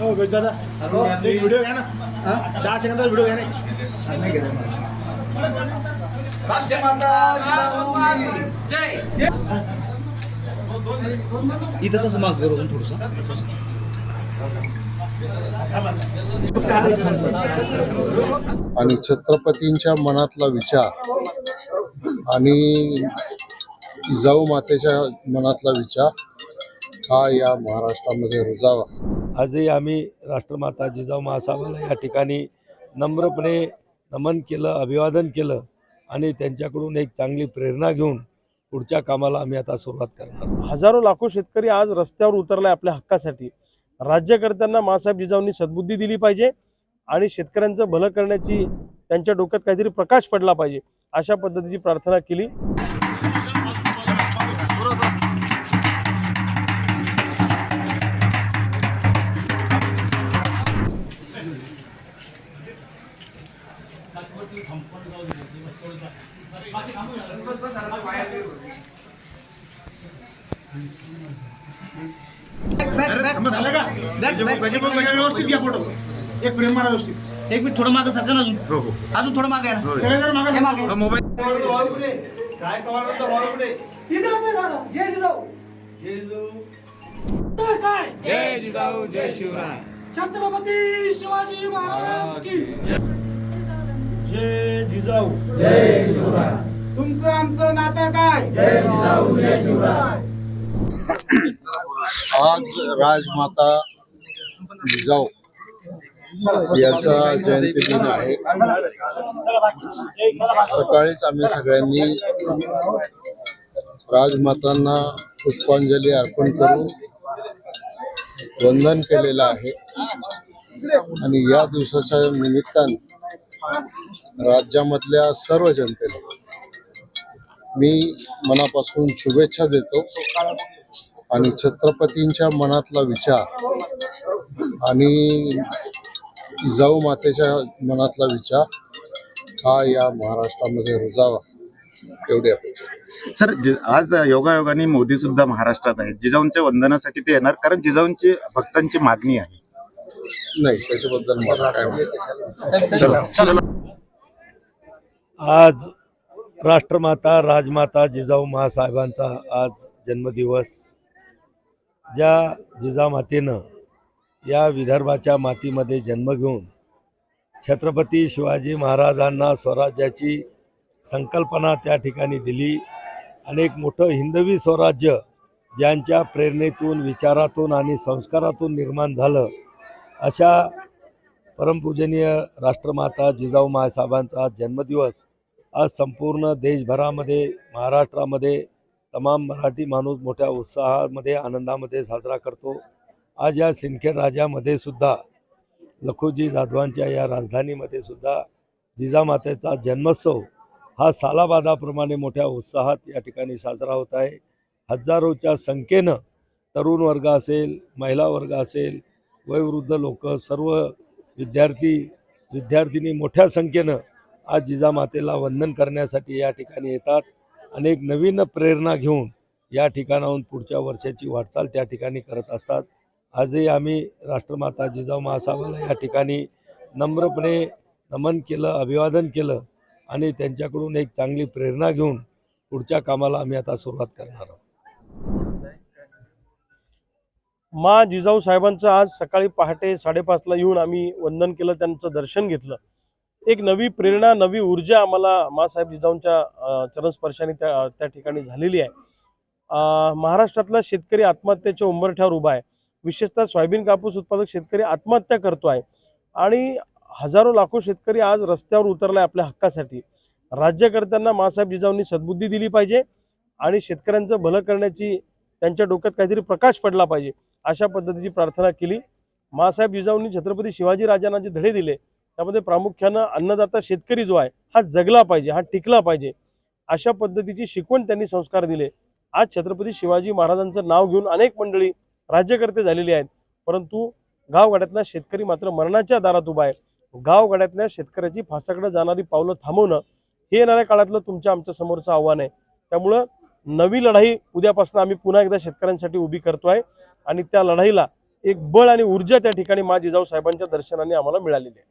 हो गज दादा एक व्हिडिओ घ्या ना. दहा सेकंदाचा व्हिडिओ घ्या ना. इथं तसं माग करून थोडस. आणि छत्रपतींच्या मनातला विचार आणि जिजाऊ मातेच्या मनातला विचार हा या महाराष्ट्रामध्ये रुजावा. आजही आम्ही राष्ट्रमाता जिजाऊ महासाहेबाला या ठिकाणी नम्रपणे नमन केलं अभिवादन केलं आणि त्यांच्याकडून एक चांगली प्रेरणा घेऊन पुढच्या कामाला आम्ही आता सुरुवात करणार आहोत. हजारो लाखो शेतकरी आज रस्त्यावर उतरलाय आपल्या हक्कासाठी. राज्यकर्त्यांना मासाहेब जिजाऊंनी सद्बुद्धी दिली पाहिजे आणि शेतकऱ्यांचं भलं करण्याची त्यांच्या डोक्यात काहीतरी प्रकाश पडला पाहिजे अशा पद्धतीची प्रार्थना केली. व्यवस्थित घ्या फोटो एक प्रेम मारा व्यवस्थित एक मिनिट थोडं मागं अजून अजून थोडं मागे आहे ना सगळे जण मागे हे मागे काय? कमाल जय जिजाऊ जय शिवराय. छत्रपती शिवाजी महाराज की जय जिजाऊ तुमचं आमचं नातं काय आज राजमाता जिजाऊ याचा जयंती दिन आहे. सकाळीच आम्ही सगळ्यांनी राजमातांना पुष्पांजली अर्पण करून वंदन केलेलं आहे. आणि या दिवसाच्या निमित्तानं राज्यामधल्या सर्व जनतेला मी मनापासून शुभेच्छा देतो. आणि छत्रपतींच्या मनातला विचार आणि जिजाऊ मातेच्या मनातला विचार हा या महाराष्ट्रामध्ये रुजावा. एवढी अपेक्षा. सर आज योगायोगाने मोदी सुद्धा महाराष्ट्रात आहेत. जिजाऊंच्या वंदनासाठी ते येणार कारण जिजाऊंची भक्तांची मागणी आहे. नाही त्याच्याबद्दल आज राष्ट्रमाता राजमाता जिजाऊ महासाहेबांचा आज जन्मदिवस. ज्या जिजामातेनं या विदर्भाच्या मातीमध्ये जन्म घेऊन छत्रपती शिवाजी महाराजांना स्वराज्याची संकल्पना त्या ठिकाणी दिली. आणि एक मोठं हिंदवी स्वराज्य ज्यांच्या प्रेरणेतून विचारातून आणि संस्कारातून निर्माण झालं. अशा परमपूजनीय राष्ट्रमाता जिजाऊ महासाहेबांचा जन्मदिवस आज संपूर्ण देशभरामध्ये महाराष्ट्रामध्ये तमाम मराठी माणूस मोठ्या उत्साहामध्ये आनंदामध्ये साजरा करतो. आज या सिंदखेड राजामध्ये सुद्धा लखोजी जाधवांच्या या राजधानीमध्ये सुद्धा जिजामातेचा जन्मोत्सव हा सालाबादाप्रमाणे मोठ्या उत्साहात या ठिकाणी साजरा होत आहे. हजारोच्या संख्येनं तरुण वर्ग असेल महिला वर्ग असेल वयोवृद्ध लोक सर्व विद्यार्थी विद्यार्थिनी मोठ्या संख्येनं आज जिजामातेला वंदन करण्यासाठी या ठिकाणी येतात. अनेक नवीन प्रेरणा घेऊन या ठिकाणाहून पुढच्या वर्षाची वाटचाल त्या ठिकाणी करत असतात. आजही आम्ही राष्ट्रमाता जिजाऊ महासाहेबाला या ठिकाणी नम्रपणे नमन केलं अभिवादन केलं आणि त्यांच्याकडून एक चांगली प्रेरणा घेऊन पुढच्या कामाला आम्ही आता सुरुवात करणार आहोत. मा जिजाऊ साहेबांचं आज सकाळी पहाटे साडेपाचला येऊन आम्ही वंदन केलं त्यांचं दर्शन घेतलं. एक नवी प्रेरणा नवी ऊर्जा आम्हाला मासाहेब जिजाऊंच्या चरणस्पर्शाने त्या त्या ठिकाणी झालेली आहे. महाराष्ट्रातला शेतकरी आत्महत्येच्या उंबरठ्यावर उभा आहे. विशेषतः सोयाबीन कापूस उत्पादक शेतकरी आत्महत्या करतो आहे. आणि हजारो लाखो शेतकरी आज रस्त्यावर उतरलाय आपल्या हक्कासाठी. राज्यकर्त्यांना मासाहेब जिजाऊंनी सद्बुद्धी दिली पाहिजे आणि शेतकऱ्यांचं भलं करण्याची त्यांच्या डोक्यात काहीतरी प्रकाश पडला पाहिजे अशा पद्धतीची प्रार्थना केली. मासाहेब जिजाऊंनी छत्रपती शिवाजी राजांना जे धडे दिले त्यामध्ये प्रामुख्यानं अन्नदाता शेतकरी जो आहे हा जगला पाहिजे हा टिकला पाहिजे अशा पद्धतीची शिकवण त्यांनी संस्कार दिले. आज छत्रपती शिवाजी महाराजांचं नाव घेऊन अनेक मंडळी राज्यकर्ते झालेली आहेत. परंतु गावगाड्यातला शेतकरी मात्र मरणाच्या दारात उभा आहे. गावगाड्यातल्या शेतकऱ्याची फासाकडे जाणारी पावलं थांबवणं हे येणाऱ्या काळातलं तुमच्या आमच्या समोरचं आव्हान आहे. त्यामुळं नवी लढाई उद्यापासून आम्ही पुन्हा एकदा शेतकऱ्यांसाठी उभी करतोय आणि त्या लढाईला एक बळ आणि ऊर्जा त्या ठिकाणी मा जिजाऊ साहेबांच्या दर्शनाने आम्हाला मिळालेली आहे.